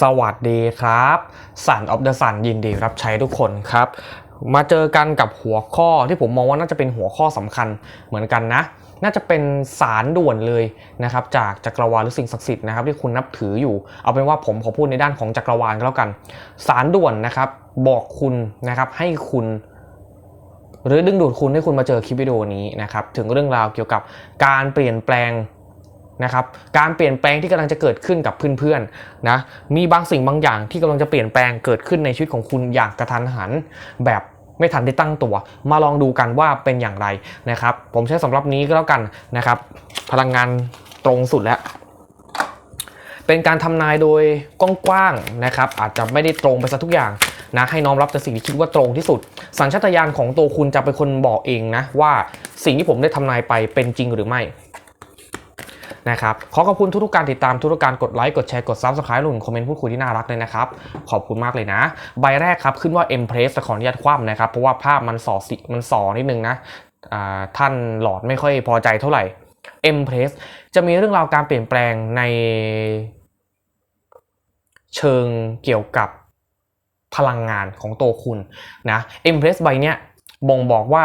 สวัสดีครับสันออฟเดอะสันยินดีรับใช้ทุกคนครับ มาเจอกันกับหัวข้อที่ผมมองว่าน่าจะเป็นหัวข้อสำคัญเหมือนกันนะ น่าจะเป็นสารด่วนเลยนะครับจากจักรวาลหรือสิ่งศักดิ์สิทธิ์นะครับที่คุณนับถืออยู่ เอาเป็นว่าผมขอพูดในด้านของจักรวาลก็แล้วกัน สารด่วนนะครับบอกคุณนะครับให้คุณหรือดึงดูดคุณให้คุณมาเจอคลิปวิดีโอนี้นะครับถึงเรื่องราวเกี่ยวกับการเปลี่ยนแปลง นะครับการเปลี่ยนแปลงที่กำลังจะเกิดขึ้นกับเพื่อนๆนะมีบางสิ่งบางอย่างที่กำลังจะเปลี่ยนแปลงเกิดขึ้นในชีวิตของคุณอย่างกระทันหัน แบบไม่ทันได้ตั้งตัว มาลองดูกันว่าเป็นอย่างไรนะครับ ผมใช้สำหรับนี้ก็แล้วกันนะครับ พลังงานตรงสุดแล้ว เป็นการทำนายโดยกว้างๆนะครับ อาจจะไม่ได้ตรงไปซะทุกอย่างนะให้น้อมรับแต่สิ่งที่คิดว่าตรงที่สุด สัญชาตญาณของตัวคุณจะเป็นคนบอกเองนะว่าสิ่งที่ผมได้ทำนายไปเป็นจริงหรือไม่ นะครับขอขอบคุณทุกๆการติดตามทุกๆการกดไลค์กดแชร์กด Subscribe รวมถึงคอมเมนต์พูดคุยที่น่ารักเลยนะครับขอบคุณมากเลยนะ ใบแรกครับขึ้นว่า Empress ขออนุญาตคว่ำนะครับเพราะว่าภาพมันสอสิมันสอนิดนึงนะท่านหลอดไม่ค่อยพอใจเท่าไหร่ Empress จะมีเรื่องราวการเปลี่ยนแปลงใน เชิงเกี่ยวกับพลังงานของตัวคุณนะ Empress ใบเนี้ยบ่งบอกว่า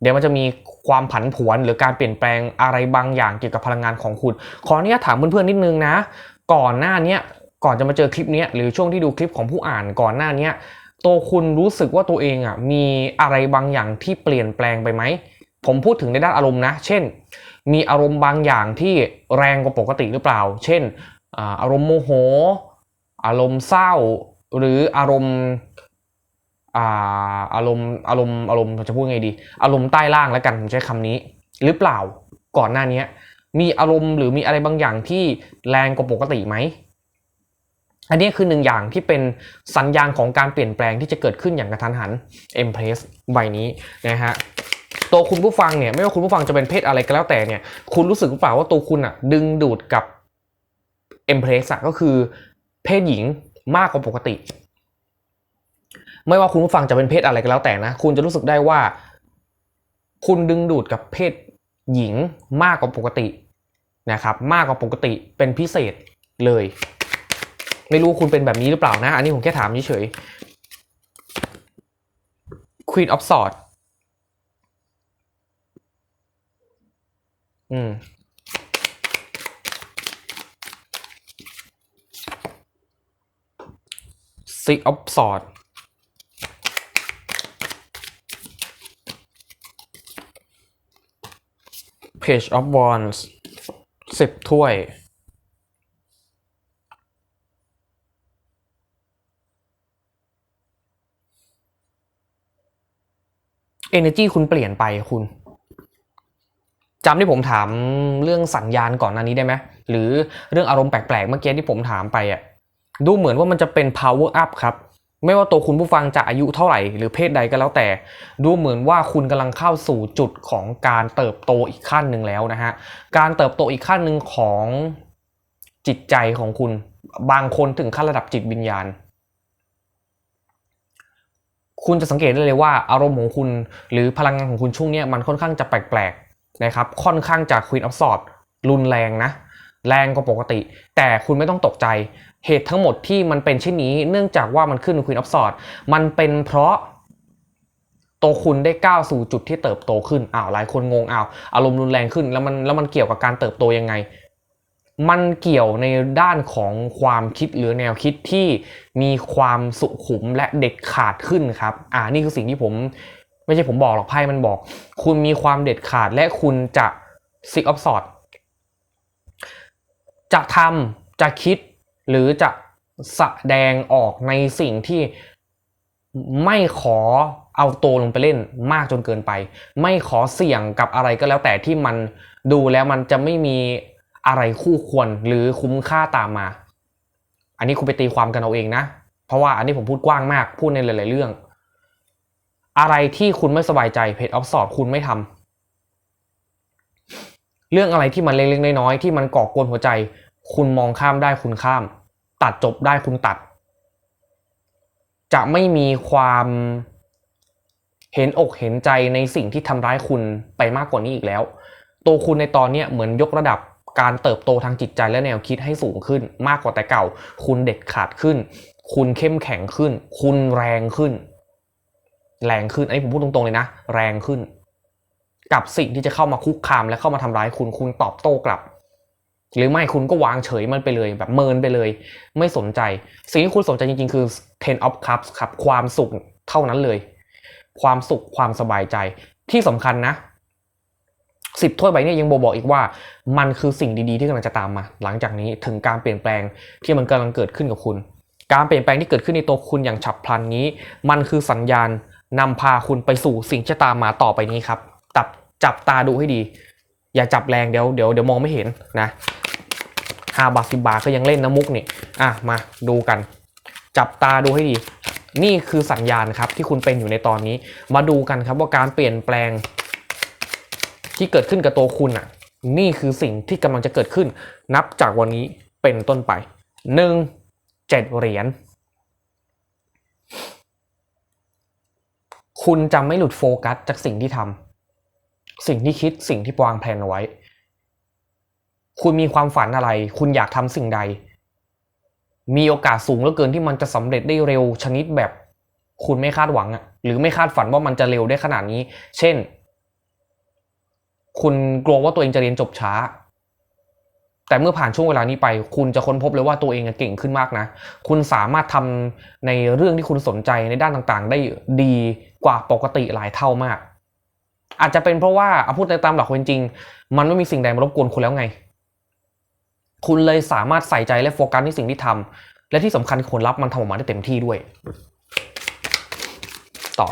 เดี๋ยวมันจะมีความผันผวนหรือการเปลี่ยนแปลงอะไรบางอย่างเกี่ยวกับพลังงานของคุณ ขออนุญาตถามเพื่อนๆนิดนึงนะ ก่อนหน้านี้ก่อนจะมาเจอคลิปนี้หรือช่วงที่ดูคลิปของผู้อ่านก่อนหน้านี้ตัวคุณรู้สึกว่าตัวเองอะมีอะไรบางอย่างที่เปลี่ยนแปลงไปไหม ผมพูดถึงในด้านอารมณ์นะ เช่น มีอารมณ์บางอย่างที่แรงกว่าปกติหรือเปล่า เช่น อารมณ์โมโห อารมณ์เศร้า หรืออารมณ์ อาอารมณ์อารมณ์อารมณ์จะพูดไงดี อารมณ์ใต้ล่างแล้วกันผมใช้คำนี้ หรือเปล่าก่อนหน้านี้มีอารมณ์หรือมีอะไรบางอย่างที่แรงกว่าปกติไหมอันนี้คือหนึ่งอย่างที่เป็นสัญญาณของการเปลี่ยนแปลงที่จะเกิดขึ้นอย่างกระทันหัน Empress ใบนี้นะฮะตัวคุณผู้ฟังเนี่ยไม่ว่าคุณผู้ฟังจะเป็นเพศอะไรก็แล้วแต่เนี่ย คุณรู้สึกหรือเปล่าว่าตัวคุณอะดึงดูดกับ Empress อะก็คือเพศหญิงมากกว่าปกติ ไม่ว่าคุณผู้ฟังจะเป็นเพศอะไรก็แล้วแต่นะ คุณจะรู้สึกได้ว่า คุณดึงดูดกับเพศหญิงมากกว่าปกตินะครับ มากกว่าปกติเป็นพิเศษเลย ไม่รู้คุณเป็นแบบนี้หรือเปล่านะ อันนี้ผมแค่ถามเฉยๆ Queen of Swords อืม Six of Swords Page of Wands สิบถ้วย Energy คุณเปลี่ยนไปคุณจำที่ผมถามเรื่องสัญญาณก่อนหน้านี้ได้ไหมหรือเรื่องอารมณ์แปลกๆ เมื่อกี้ที่ผมถามไปอะดูเหมือนว่ามันจะเป็น power up ครับ ไม่ว่าตัวคุณผู้ฟังจะอายุเท่าไหร่หรือเพศใดก็แล้วแต่ ดูเหมือนว่าคุณกำลังเข้าสู่จุดของการเติบโตอีกขั้นหนึ่งแล้วนะฮะ การเติบโตอีกขั้นหนึ่งของจิตใจของคุณ บางคนถึงขั้นระดับจิตวิญญาณ คุณจะสังเกตได้เลยว่าอารมณ์ของคุณหรือพลังงานของคุณช่วงนี้มันค่อนข้างจะแปลกๆนะครับ ค่อนข้างจาก Queen of Swords รุนแรงนะแรงกว่าปกติ แต่คุณไม่ต้องตกใจ เหตุทั้งหมดที่มันเป็นเช่นนี้ เนื่องจากว่ามันขึ้น Queen of Swords มันเป็นเพราะตัวคุณได้ก้าวสู่จุดที่เติบโตขึ้นอ้าวหลายคนงงอ้าวอารมณ์รุนแรงขึ้น แล้วมันแล้วมันเกี่ยวกับการเติบโตยังไง มันเกี่ยวในด้านของความคิดหรือแนวคิดที่มีความสุขุมและเด็ดขาดขึ้นครับอ่านี่คือสิ่งที่ผมไม่ใช่ผมบอกหรอกไพ่มันบอก คุณมีความเด็ดขาดและคุณจะ Six of Swords จะทำจะคิด หรือจะแสดงออกในสิ่งที่ไม่ขอเอาตัวลงไปเล่นมากจนเกินไป ไม่ขอเสี่ยงกับอะไรก็แล้วแต่ที่มันดูแล้วมันจะไม่มีอะไรคู่ควรหรือคุ้มค่าตามมา อันนี้คุณไปตีความกันเอาเองนะ เพราะว่าอันนี้ผมพูดกว้างมากพูดในหลาย ๆ เรื่อง อะไรที่คุณไม่สบายใจเพจออฟสอดคุณไม่ทำเรื่องอะไรที่มันเล็ก ๆ น้อย ๆ ที่มันก่อกวนหัวใจ คุณมองข้ามได้คุณข้าม ตัดจบได้คุณตัด จะไม่มีความเห็นอกเห็นใจในสิ่งที่ทำร้ายคุณไปมากกว่านี้อีกแล้ว ตัวคุณในตอนนี้เหมือนยกระดับการเติบโตทางจิตใจและแนวคิดให้สูงขึ้น มากกว่าแต่เก่า คุณเด็ดขาดขึ้น คุณเข้มแข็งขึ้น คุณแรงขึ้น แรงขึ้น อันนี้ผมพูดตรงๆเลยนะ แรงขึ้น กับสิ่งที่จะเข้ามาคุกคามและเข้ามาทำร้ายคุณ คุณตอบโต้กลับ หรือไม่คุณก็วางเฉยมันไปเลยแบบเมินไปเลย ไม่สนใจ สิ่งที่คุณสนใจจริงๆ คือ ten of cups ครับความสุขเท่านั้นเลย ความสุขความสบายใจที่สำคัญนะสิบถ้วยใบเนี้ยังบบอกอีกว่า มันคือสิ่งดีๆที่กำลังจะตามมา หลังจากนี้ถึงการเปลี่ยนแปลงที่มันกำลังเกิดขึ้นกับคุณ การเปลี่ยนแปลงที่เกิดขึ้นในตัวคุณอย่างฉับพลันนี้ มันคือสัญญาณนำพาคุณไปสู่สิ่งที่ตามมาต่อไปนี้ครับจับจับตาดูให้ดี อย่าจับแรงเดี๋ยวเดี๋ยวเดี๋ยวมองไม่เห็นนะ ห้าบาทสิบาทก็ยังเล่นน้ำมุกนี่อะมาดูกัน จับตาดูให้ดี นี่คือสัญญาณครับที่คุณเป็นอยู่ในตอนนี้ มาดูกันครับว่าการเปลี่ยนแปลง ที่เกิดขึ้นกับตัวคุณอะ นี่คือสิ่งที่กำลังจะเกิดขึ้น นับจากวันนี้เป็นต้นไปหนึ่งเจ็ดเหรียญคุณจะไม่หลุดโฟกัสจากสิ่งที่ทำสิ่งที่คิดสิ่งที่วางแผนเอาไว้ คุณมีความฝันอะไร คุณอยากทำสิ่งใด มีโอกาสสูงเหลือเกินที่มันจะสำเร็จได้เร็วชนิดแบบ คุณไม่คาดหวังอะหรือไม่คาดฝันว่ามันจะเร็วได้ขนาดนี้ เช่น คุณกลัวว่าตัวเองจะเรียนจบช้า แต่เมื่อผ่านช่วงเวลานี้ไป คุณจะค้นพบเลยว่าตัวเองเก่งขึ้นมากนะ คุณสามารถทำในเรื่องที่คุณสนใจในด้านต่างๆ ได้ดีกว่าปกติหลายเท่ามากอาจจะเป็นเพราะว่าเอาพูดในตามหลักความจริง มันไม่มีสิ่งใดมารบกวนคุณแล้วไง คุณเลยสามารถใส่ใจและโฟกัสในสิ่งที่ทำและที่สำคัญผลลัพธ์มันทำออกมาได้เต็มที่ด้วย ต่อ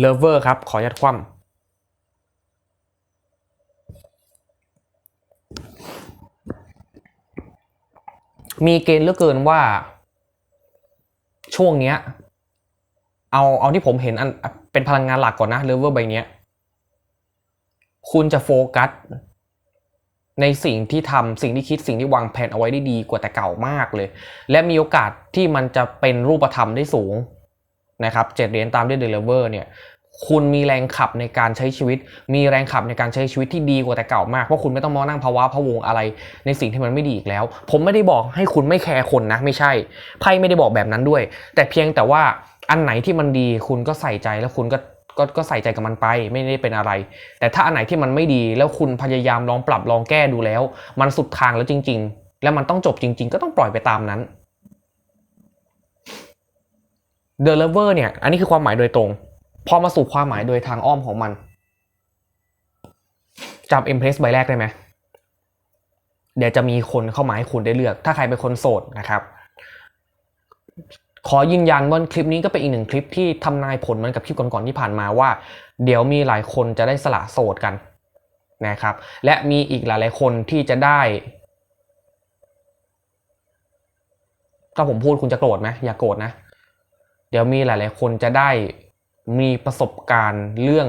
เลเวอร์ครับ ขอยัดคว่ำมีเกณฑ์เหลือเกินว่า ช่วงเนี้ย เอาเอาที่ผมเห็นอันเป็นพลังงานหลักก่อนนะเลเวอร์ใบเนี้ย คุณจะโฟกัสในสิ่งที่ทำสิ่งที่คิดสิ่งที่วางแผนเอาไว้ได้ดีกว่าแต่เก่ามากเลย และมีโอกาสที่มันจะเป็นรูปธรรมได้สูงนะครับเจ็ดเหรียญตามด้วยเดลเวอร์เนี่ยคุณมีแรงขับในการใช้ชีวิต มีแรงขับในการใช้ชีวิตที่ดีกว่าแต่เก่ามากเพราะคุณไม่ต้องมานั่งภาวะพะวงอะไร ในสิ่งที่มันไม่ดีอีกแล้ว ผมไม่ได้บอกให้คุณไม่แคร์คนนะ ไม่ใช่ไพ่ไม่ได้บอกแบบนั้นด้วย แต่เพียงแต่ว่าอันไหนที่มันดีคุณก็ใส่ใจแล้วคุณก็ ก็ก็ใส่ใจกับมันไปไม่ได้เป็นอะไร แต่ถ้าอันไหนที่มันไม่ดีแล้วคุณพยายามลองปรับลองแก้ดูแล้ว มันสุดทางแล้วจริง ๆ แล้วมันต้องจบจริง ๆ ก็ต้องปล่อยไปตามนั้น The Lover เนี่ย อันนี้คือความหมายโดยตรง พอมาสู่ความหมายโดยทางอ้อมของมันจำ Empress ใบแรกได้ไหมเดี๋ยวจะมีคนเข้ามาให้คุณได้เลือก ถ้าใครเป็นคนโสดนะครับ ขอยืนยันว่าคลิปนี้ก็เป็นอีกหนึ่งคลิปที่ทำนายผลเหมือนกับคลิปก่อนๆที่ผ่านมาว่า เดี๋ยวมีหลายคนจะได้สละโสดกันนะครับ และมีอีกหลายๆคนที่จะได้ ถ้าผมพูดคุณจะโกรธไหมอย่าโกรธนะ เดี๋ยวมีหลายๆคนจะได้มีประสบการณ์เรื่อง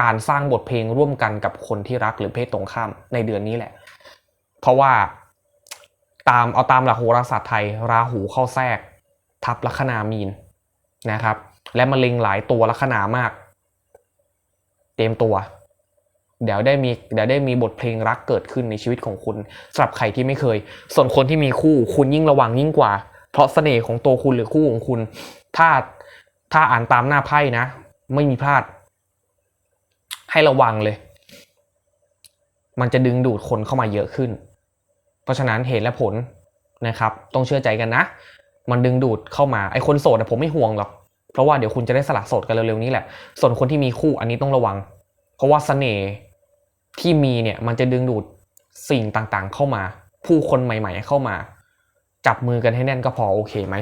การสร้างบทเพลงร่วมกันกับคนที่รักหรือเพศตรงข้ามในเดือนนี้แหละ เพราะว่าตามเอาตามหลักโหราศาสตร์ไทย ราหูเข้าแทรก ทับลัคนามีนนะครับ และมะเร็งหลายตัวลัคนามาก เตรียมตัว เดี๋ยวได้มีเดี๋ยวได้มีบทเพลงรักเกิดขึ้นในชีวิตของคุณสำหรับใครที่ไม่เคย ส่วนคนที่มีคู่คุณยิ่งระวังยิ่งกว่า เพราะเสน่ห์ของตัวคุณหรือคู่ของคุณ ถ้าถ้าอ่านตามหน้าไพ่นะ ไม่มีพลาด ให้ระวังเลย มันจะดึงดูดคนเข้ามาเยอะขึ้น เพราะฉะนั้นเหตุและผลนะครับ ต้องเชื่อใจกันนะ มันดึงดูดเข้ามาไอ้คนโสดผมไม่ห่วงหรอกเพราะว่าเดี๋ยวคุณจะได้สละโสดกันเร็วๆนี้แหละ ส่วนคนที่มีคู่อันนี้ต้องระวัง เพราะว่าเสน่ห์ที่มีเนี่ยมันจะดึงดูดสิ่งต่างๆ เข้ามา ผู้คนใหม่ ๆ เข้ามา จับมือกันให้แน่นก็พอโอเคไหม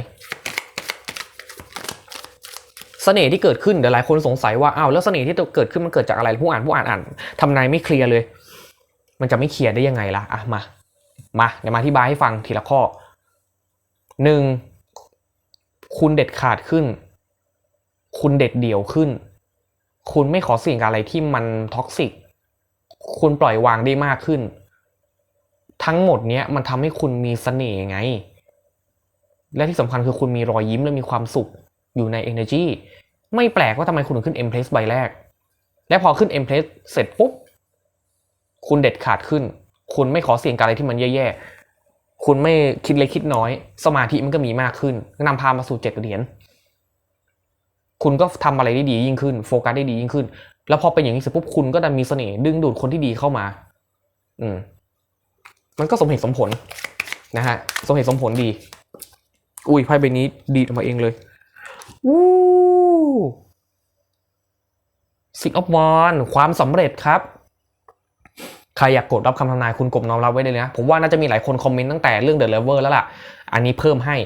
เสน่ห์ที่เกิดขึ้นเดี๋ยวหลายคนสงสัยว่าอ้าวแล้วเสน่ห์ที่เกิดขึ้นมันเกิดจากอะไรผู้อ่านผู้อ่านอ่านทำนายไม่เคลียร์เลย มันจะไม่เคลียร์ได้ยังไงล่ะอะมามาเดี๋ยวมาอธิบายให้ฟังทีละข้อหนึ่ง คุณเด็ดขาดขึ้น คุณเด็ดเดี่ยวขึ้น คุณไม่ขอสิ่งอะไรที่มันท็อกซิก คุณปล่อยวางได้มากขึ้น ทั้งหมดเนี้ยมันทำให้คุณมีเสน่ห์ไง และที่สำคัญคือคุณมีรอยยิ้มและมีความสุขอยู่ใน energy ไม่แปลกว่าทำไมคุณถึงขึ้น Empress ใบแรก และพอขึ้น M place เสร็จปุ๊บ คุณเด็ดขาดขึ้น คุณไม่ขอเสี่ยงกับอะไรที่มันแย่ๆ คุณไม่คิดเล็กคิดน้อย สมาธิมันก็มีมากขึ้นนำพามาสู่เจ็ดเหรียญคุณก็ทำอะไรได้ดียิ่งขึ้น โฟกัสได้ดียิ่งขึ้น แล้วพอเป็นอย่างนี้เสร็จปุ๊บคุณก็ดันมีเสน่ห์ดึงดูดคนที่ดีเข้ามา อืม มันก็สมเหตุสมผล นะฮะ สมเหตุสมผลดี อุ้ยไพ่ใบนี้ดีออกมาเองเลยวู้สิ่งออฟวอนความสำเร็จครับ ใครอยากกดรับคำทำนายคุณกบน้อมรับไว้เลยนะ ผมว่าน่าจะมีหลายคนคอมเมนต์ตั้งแต่เรื่องเดอะเลเวอร์แล้วล่ะ อันนี้เพิ่มให้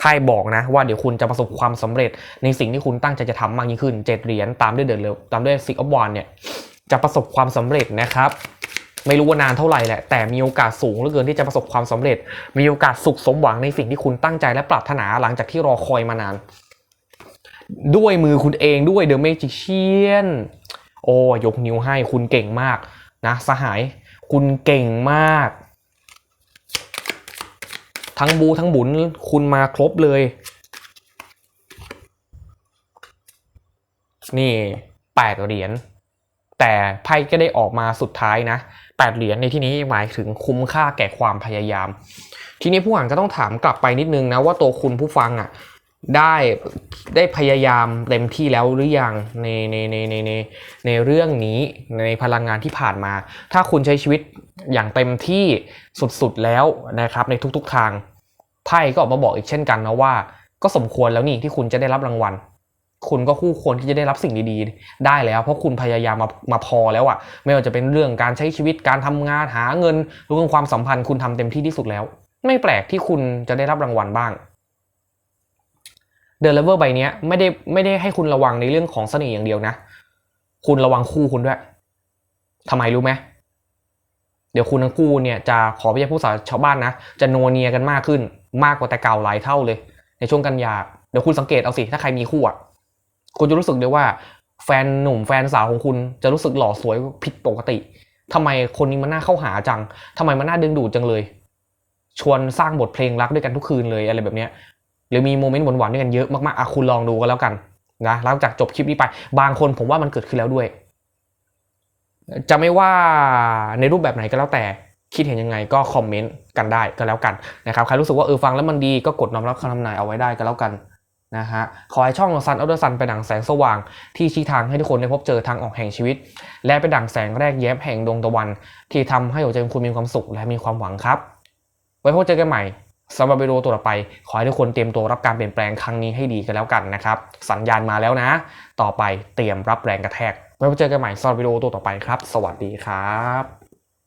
ไพ่บอกนะว่าเดี๋ยวคุณจะประสบความสำเร็จในสิ่งที่คุณตั้งใจจะทำมากยิ่งขึ้นเจ็ดเหรียญตามด้วยเดอะเลตามด้วยสิงออฟวอนเนี่ยจะประสบความสำเร็จนะครับ ไม่รู้ว่านานเท่าไหร่แหละ แต่มีโอกาสสูงเหลือเกินที่จะประสบความสำเร็จ มีโอกาสสุขสมหวังในสิ่งที่คุณตั้งใจและปรารถนาหลังจากที่รอคอยมานาน ด้วยมือคุณเองด้วยเดอะเมจิเชียนโอ้ยกนิ้วให้คุณเก่งมาก นะสหายคุณเก่งมาก ทั้งบูทั้งบุญคุณมาครบเลย นี่แปดเหรียญแต่ไพ่ก็ได้ออกมาสุดท้ายนะแปดเหรียญในที่นี้หมายถึงคุ้มค่าแก่ความพยายาม ทีนี้ผู้อ่านก็ต้องถามกลับไปนิดนึงนะว่าตัวคุณผู้ฟังอะ ได้ได้พยายามเต็มที่แล้วหรือยังในในในในในในเรื่องนี้ในพลังงานที่ผ่านมา ถ้าคุณใช้ชีวิตอย่างเต็มที่สุดๆแล้วนะครับในทุกๆทางไพ่ก็ออกมาบอกอีกเช่นกันนะว่า ก็สมควรแล้วนี่ที่คุณจะได้รับรางวัล คุณก็คู่ควรที่จะได้รับสิ่งดีๆ ได้แล้ว เพราะคุณพยายามมามาพอแล้วอะไม่ว่าจะเป็นเรื่องการใช้ชีวิตการทำงานหาเงินหรือเรื่องความสัมพันธ์คุณทำเต็มที่ที่สุดแล้ว ไม่แปลกที่คุณจะได้รับรางวัลบ้าง เด e เลเวอร์ใบนี้ไม่ได้ไม่ได้ให้คุณระวังในเรื่องของเสน่ห์อย่างเดียวนะ คุณระวังคู่คุณด้วยทำไมรู้ไหมเดี๋ยวคุณทั้งคู่เนี่ยจะขอไม่ใช่ผู้สาวชาวบ้านนะ จะโนเนียกันมากขึ้น มากกว่าแต่เก่าหลายเท่าเลย ในช่วงกันยาเดี๋ยวคุณสังเกตเอาสิ ถ้าใครมีคู่อะคุณจะรู้สึกเลยว่า แฟนหนุ่มแฟนสาวของคุณจะรู้สึกหล่อสวยผิดปกติทำไมคนนี้มันน่าเข้าหาจังทำไมมันน่าดึงดูดจังเลย ชวนสร้างบทเพลงรักด้วยกันทุกคืนเลยอะไรแบบเนี้ย รือมีโมเมนต์หวานๆด้วยกันเยอะมากๆอะคุณลองดูกันแล้วกันนะหลังจากจบคลิปนี้ไป บางคนผมว่ามันเกิดขึ้นแล้วด้วย จะไม่ว่าในรูปแบบไหนก็แล้วแต่คิดเห็นยังไงก็คอมเมนต์กันได้ก็แล้วกันนะครับใครรู้สึกว่าเออฟังแล้วมันดีก็กดน้อมรับคำทำนายเอาไว้ได้ก็แล้วกันนะฮะขอให้ช่องซันอัลเดอร์ซันเป็นดั่งแสงสว่าง ที่ชี้ทางให้ทุกคนได้พบเจอทางออกแห่งชีวิต และเป็นดั่งแสงแรกแย้มแห่งดวงตะวัน ที่ทำให้หัวใจของคุณมีความสุขและมีความหวังครับ ไว้พบเจอกันใหม่ สำหรับวิดีโอตัวต่อไป ขอให้ทุกคนเตรียมตัวรับการเปลี่ยนแปลงครั้งนี้ให้ดีกันแล้วกันนะครับ สัญญาณมาแล้วนะ ต่อไปเตรียมรับแรงกระแทกไว้พบเจอกันใหม่สำหรับวิดีโอตัวต่อไปครับ สวัสดีครับ